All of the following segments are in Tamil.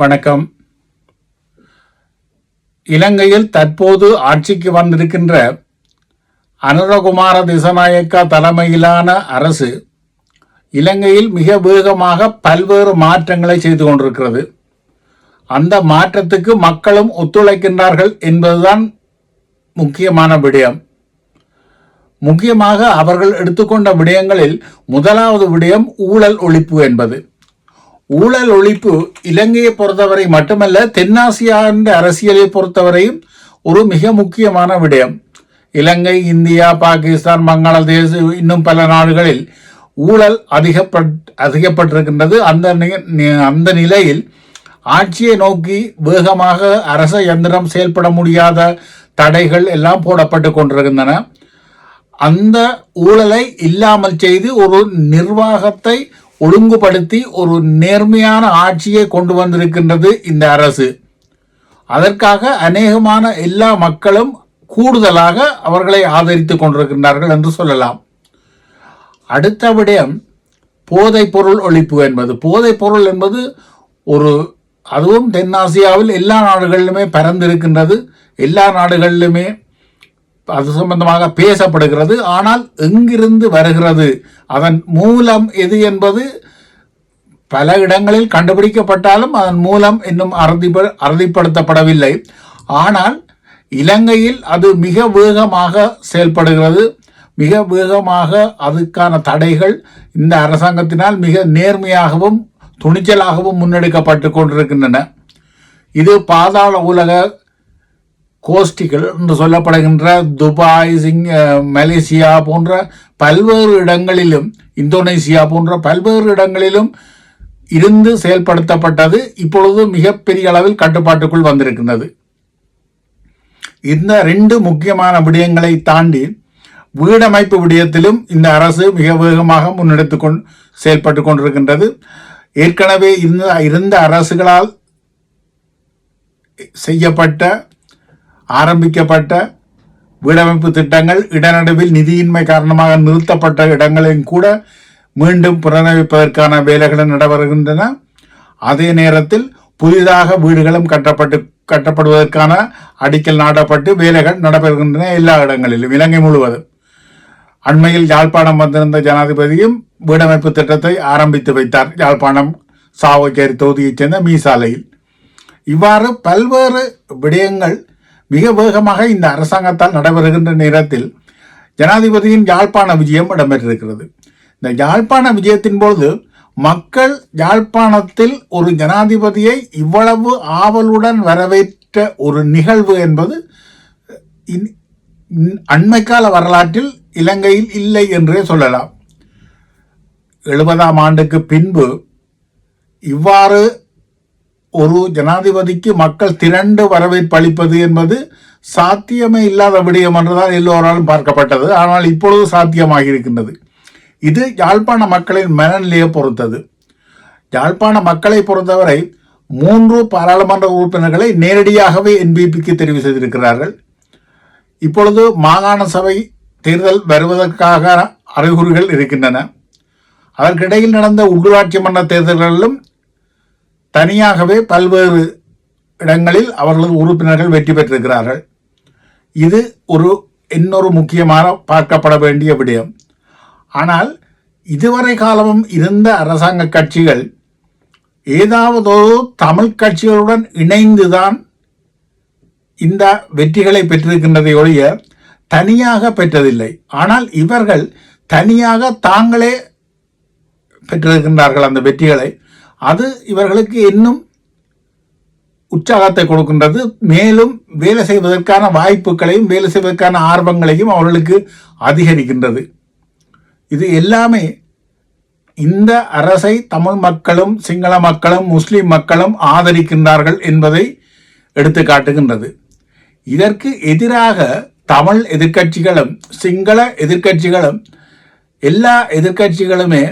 வணக்கம். இலங்கையில் தற்போது ஆட்சிக்கு வந்திருக்கின்ற அனுரகுமார திசநாயக்கா தலைமையிலான அரசு இலங்கையில் மிக வேகமாக பல்வேறு மாற்றங்களை செய்து கொண்டிருக்கிறது. அந்த மாற்றத்துக்கு மக்களும் ஒத்துழைக்கின்றார்கள் என்பதுதான் முக்கியமான விடயம். முக்கியமாக அவர்கள் எடுத்துக்கொண்ட விடயங்களில் முதலாவது விடயம் ஊழல் ஒழிப்பு என்பது. ஊழல் ஒழிப்பு இலங்கையை பொறுத்தவரை மட்டுமல்ல தென்னாசியா என்ற அரசியலை பொறுத்தவரையும் ஒரு மிக முக்கியமான விடயம். இலங்கை இந்தியா பாகிஸ்தான் பங்களாதேஷ் இன்னும் பல நாடுகளில் ஊழல் அதிகப்பட் அதிகப்பட்டிருக்கின்றது. அந்த அந்த நிலையில் ஆட்சியை நோக்கி வேகமாக அரச யந்திரம் செயல்பட முடியாத தடைகள் எல்லாம் போடப்பட்டு கொண்டிருக்கின்றன. அந்த ஊழலை இல்லாமல் செய்து ஒரு நிர்வாகத்தை ஒழுங்குபடுத்தி ஒரு நேர்மையான ஆட்சியை கொண்டு வந்திருக்கின்றது இந்த அரசு. அதற்காக அநேகமான எல்லா மக்களும் கூடுதலாக அவர்களை ஆதரித்துக் கொண்டிருக்கின்றார்கள் என்று சொல்லலாம். அடுத்த விடயம் போதைப் பொருள் ஒழிப்பு என்பது. போதைப் பொருள் என்பது ஒரு அதுவும் தென்னாசியாவில் எல்லா நாடுகளிலுமே பரந்திருக்கின்றது. எல்லா நாடுகளிலுமே அது சம்பந்தமாக பேசப்படுகிறது. ஆனால் எங்கிருந்து வருகிறது? அதன் மூலம் எது என்பது பல இடங்களில் கண்டுபிடிக்கப்பட்டாலும் அதன் மூலம் இன்னும் அறுதி அறுதிப்படுத்தப்படவில்லை. ஆனால் இலங்கையில் அது மிக வேகமாக செயல்படுகிறது. மிக வேகமாக அதுக்கான தடைகள் இந்த அரசாங்கத்தினால் மிக நேர்மையாகவும் துணிச்சலாகவும் முன்னெடுக்கப்பட்டு கொண்டிருக்கின்றன. இது பாதாள உலக கோஷ்டிகள் என்று சொல்லப்படுகின்ற துபாய் சிங் மலேசியா போன்ற பல்வேறு இடங்களிலும் இந்தோனேசியா போன்ற பல்வேறு இடங்களிலும் இருந்து செயல்படுத்தப்பட்டது இப்பொழுது மிகப்பெரிய அளவில் கட்டுப்பாட்டுக்குள் வந்திருக்கின்றது. இந்த ரெண்டு முக்கியமான விடயங்களை தாண்டி வீடமைப்பு விடயத்திலும் இந்த அரசு மிக வேகமாக முன்னெடுத்து கொண்டு செயல்பட்டு கொண்டிருக்கின்றது. ஏற்கனவே இருந்த இருந்த அரசுகளால் செய்யப்பட்ட ஆரம்பிக்கப்பட்ட வீடமைப்பு திட்டங்கள் இடநடுவில் நிதியின்மை காரணமாக நிறுத்தப்பட்ட இடங்களையும் கூட மீண்டும் புனரமைப்பதற்கான வேலைகள் நடைபெறுகின்றன. அதே நேரத்தில் புதிதாக வீடுகளும் கட்டப்பட்டு கட்டப்படுவதற்கான அடிக்கல் நாட்டப்பட்டு வேலைகள் நடைபெறுகின்றன எல்லா இடங்களிலும் இலங்கை முழுவதும். அண்மையில் யாழ்ப்பாணம் வந்திருந்த ஜனாதிபதியும் வீடமைப்பு திட்டத்தை ஆரம்பித்து வைத்தார். யாழ்ப்பாணம் சாவச்சேரி தொகுதியைச் சேர்ந்த மீசாலையில். இவ்வாறு பல்வேறு விடயங்கள் மிக வேகமாக இந்த அரசாங்கத்தால் நடைபெறுகின்ற நேரத்தில் ஜனாதிபதியின் யாழ்ப்பாண விஜயம் இடம்பெற்றிருக்கிறது. இந்த யாழ்ப்பாண விஜயத்தின் போது மக்கள் யாழ்ப்பாணத்தில் ஒரு ஜனாதிபதியை இவ்வளவு ஆவலுடன் வரவேற்ற ஒரு நிகழ்வு என்பது இன்- அண்மைக்கால வரலாற்றில் இலங்கையில் இல்லை என்றே சொல்லலாம். எழுபதாம் ஆண்டுக்கு பின்பு இவ்வாறு ஒரு ஜனாதிபதிக்கு மக்கள் திரண்டு வரவேற்பு அளிப்பது என்பது சாத்தியமே இல்லாத விடயம் என்றுதான் எல்லோராலும் பார்க்கப்பட்டது. ஆனால் இப்பொழுது சாத்தியமாக இருக்கின்றது இது யாழ்ப்பாண மக்களின் மனநிலையை பொறுத்தது. யாழ்ப்பாண மக்களை பொறுத்தவரை மூன்று பாராளுமன்ற உறுப்பினர்களை நேரடியாகவே என்பிபிக்கு தெரிவு செய்திருக்கிறார்கள். இப்பொழுது மாகாண சபை தேர்தல் வருவதற்காக அறிகுறிகள் இருக்கின்றன. அதற்கிடையில் நடந்த உள்ளூராட்சி மன்ற தேர்தல்களிலும் தனியாகவே பல்வேறு இடங்களில் அவர்களது உறுப்பினர்கள் வெற்றி பெற்றிருக்கிறார்கள். இது ஒரு இன்னொரு முக்கியமான பார்க்கப்பட வேண்டிய விடயம். ஆனால் இதுவரை காலமும் இருந்த அரசாங்க கட்சிகள் ஏதாவதோ தமிழ் கட்சிகளுடன் இணைந்துதான் இந்த வெற்றிகளை பெற்றிருக்கின்றதை ஒழிய தனியாக பெற்றதில்லை. ஆனால் இவர்கள் தனியாக தாங்களே பெற்றிருக்கின்றார்கள் அந்த வெற்றிகளை. அது இவர்களுக்கு இன்னும் உற்சாகத்தை கொடுக்கின்றது. மேலும் வேலை செய்வதற்கான வாய்ப்புகளையும் வேலை செய்வதற்கான ஆர்வங்களையும் அவர்களுக்கு அதிகரிக்கின்றது. இது எல்லாமே இந்த அரசை தமிழ் மக்களும் சிங்கள மக்களும் முஸ்லிம் மக்களும் ஆதரிக்கின்றார்கள் என்பதை எடுத்து காட்டுகின்றது இதற்கு எதிராக தமிழ் எதிர்க்கட்சிகளும் சிங்கள எதிர்க்கட்சிகளும் எல்லா எதிர்க்கட்சிகளுமே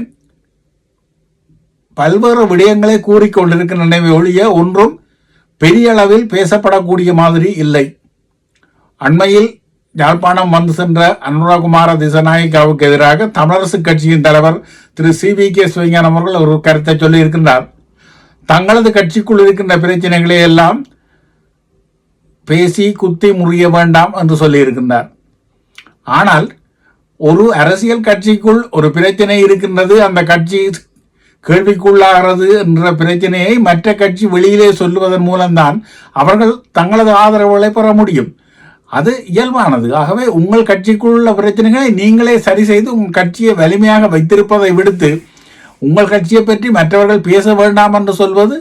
பல்வேறு விடயங்களை கூறிக்கொண்டிருக்கின்றன ஒழிய ஒன்றும் பெரிய அளவில் பேசப்படக்கூடிய மாதிரி இல்லை. அண்மையில் யாழ்ப்பாணம் வந்து சென்ற அனுராகுமார திசநாயக்காவுக்கு எதிராக தமிழரசு கட்சியின் தலைவர் Thiru C V K Sivagnanam அவர்கள் ஒரு கருத்தை சொல்லியிருக்கின்றார் தங்களது கட்சிக்குள் இருக்கின்ற பிரச்சனைகளை எல்லாம் பேசி குத்தி முறிய வேண்டாம் என்று சொல்லியிருக்கின்றார் ஆனால் ஒரு அரசியல் கட்சிக்குள் ஒரு பிரச்சனை இருக்கின்றது. அந்த கட்சி கேள்விக்குள்ளாகிறது என்ற பிரச்சனையை மற்ற கட்சி வெளியிலே சொல்லுவதன் மூலம்தான் அவர்கள் தங்களது ஆதரவுகளை பெற முடியும். அது இயல்பானது. ஆகவே உங்கள் கட்சிக்குள்ள பிரச்சனைகளை நீங்களே சரி செய்து உங்கள் கட்சியை வலிமையாக வைத்திருப்பதை விடுத்து உங்கள் கட்சியை பற்றி மற்றவர்கள் பேச வேண்டாம் என்று சொல்வது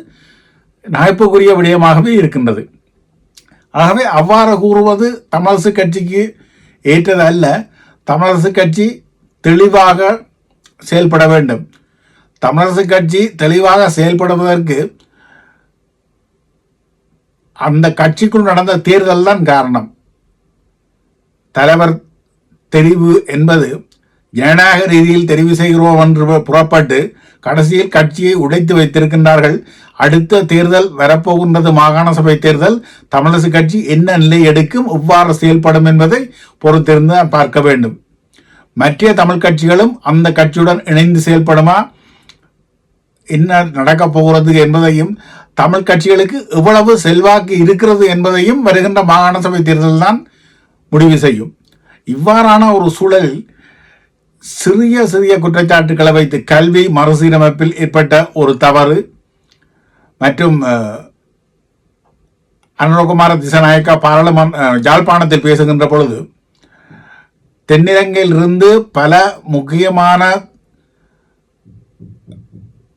நகைப்புக்குரிய விடயமாகவே இருக்கின்றது. ஆகவே அவ்வாறு கூறுவது தமிழரசு கட்சிக்கு ஏற்றது அல்ல. தமிழரசு கட்சி தெளிவாக செயல்பட வேண்டும். தமிழரசு கட்சி தெளிவாக செயல்படுவதற்கு அந்த கட்சிக்குள் நடந்த தேர்தல் தான் காரணம். தலைவர் தெரிவு என்பது ஜனநாயக ரீதியில் தெரிவு செய்கிறோம் என்று புறப்பட்டு கடைசியில் கட்சியை உடைத்து வைத்திருக்கின்றார்கள். அடுத்த தேர்தல் வரப்போகின்றது. மாகாண சபை தேர்தல். தமிழரசு கட்சி என்ன நிலை எடுக்கும் எவ்வாறு செயல்படும் என்பதை பொறுத்திருந்து பார்க்க வேண்டும். மற்ற தமிழ் கட்சிகளும் அந்த கட்சியுடன் இணைந்து செயல்படுமா? என்ன நடக்கப் போகிறது என்பதையும் தமிழ் கட்சிகளுக்கு எவ்வளவு செல்வாக்கு இருக்கிறது என்பதையும் வருகின்ற மாகாண சபை தேர்தல் தான் முடிவு செய்யும். இவ்வாறான ஒரு சூழலில் சிறிய சிறிய குற்றச்சாட்டுக்களை வைத்து கல்வி மறுசீரமைப்பில் ஏற்பட்ட ஒரு தவறு மற்றும் அனுரகுமார திசநாயக்கா பாராளுமன்ற யாழ்ப்பாணத்தில் பேசுகின்ற பொழுது தென்னிலங்கையிலிருந்து பல முக்கியமான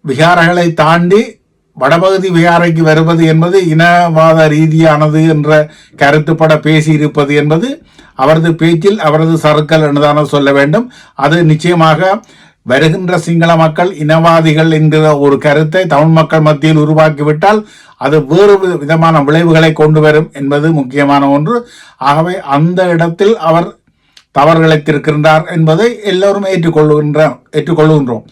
விகாரங்களை தாண்டி வடபகுதி விகாரைக்கு வருவது என்பது இனவாத ரீதியானது என்ற கருத்துப்பட பேசியிருப்பது என்பது அவரது பேச்சில் அவரது சறுக்கல் என்றுதான சொல்ல வேண்டும். அது நிச்சயமாக வருகின்ற சிங்கள மக்கள் இனவாதிகள் என்கிற ஒரு கருத்தை தமிழ் மக்கள் மத்தியில் உருவாக்கிவிட்டால் அது வேறு விதமான விளைவுகளை கொண்டு வரும் என்பது முக்கியமான ஒன்று. ஆகவே அந்த இடத்தில் அவர் தவறுகளைத்திருக்கின்றார் என்பதை எல்லோரும் ஏற்றுக்கொள்ளுகின்ற ஏற்றுக்கொள்ளுகின்றோம்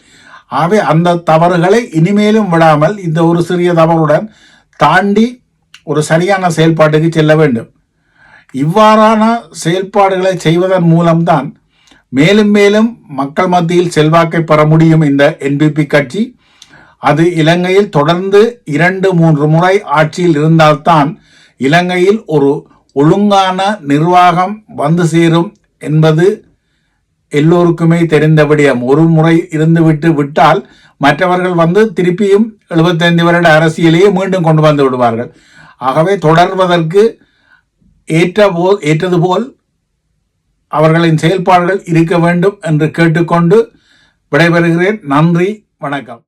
ஆகவே அந்த தவறுகளை இனிமேலும் விடாமல் இந்த ஒரு சிறிய தவறுடன் தாண்டி ஒரு சரியான செயல்பாட்டுக்கு செல்ல வேண்டும். இவ்வாறான செயல்பாடுகளை செய்வதன் மூலம்தான் மேலும் மேலும் மக்கள் மத்தியில் செல்வாக்கை பெற முடியும் இந்த என்பிபி கட்சி. அது இலங்கையில் தொடர்ந்து இரண்டு மூன்று முறை ஆட்சியில் இருந்தால்தான் இலங்கையில் ஒரு ஒழுங்கான நிர்வாகம் வந்து சேரும் என்பது எல்லோருக்குமே தெரிந்தபடியும் ஒரு முறை இருந்துவிட்டு விட்டால் மற்றவர்கள் வந்து திருப்பியும் எழுபத்தைந்து வருட அரசியலையே மீண்டும் கொண்டு வந்து விடுவார்கள். ஆகவே தொடர்வதற்கு ஏற்ற போ ஏற்றது போல் அவர்களின் செயல்பாடுகள் இருக்க வேண்டும் என்று கேட்டுக்கொண்டு விடைபெறுகிறேன். நன்றி வணக்கம்.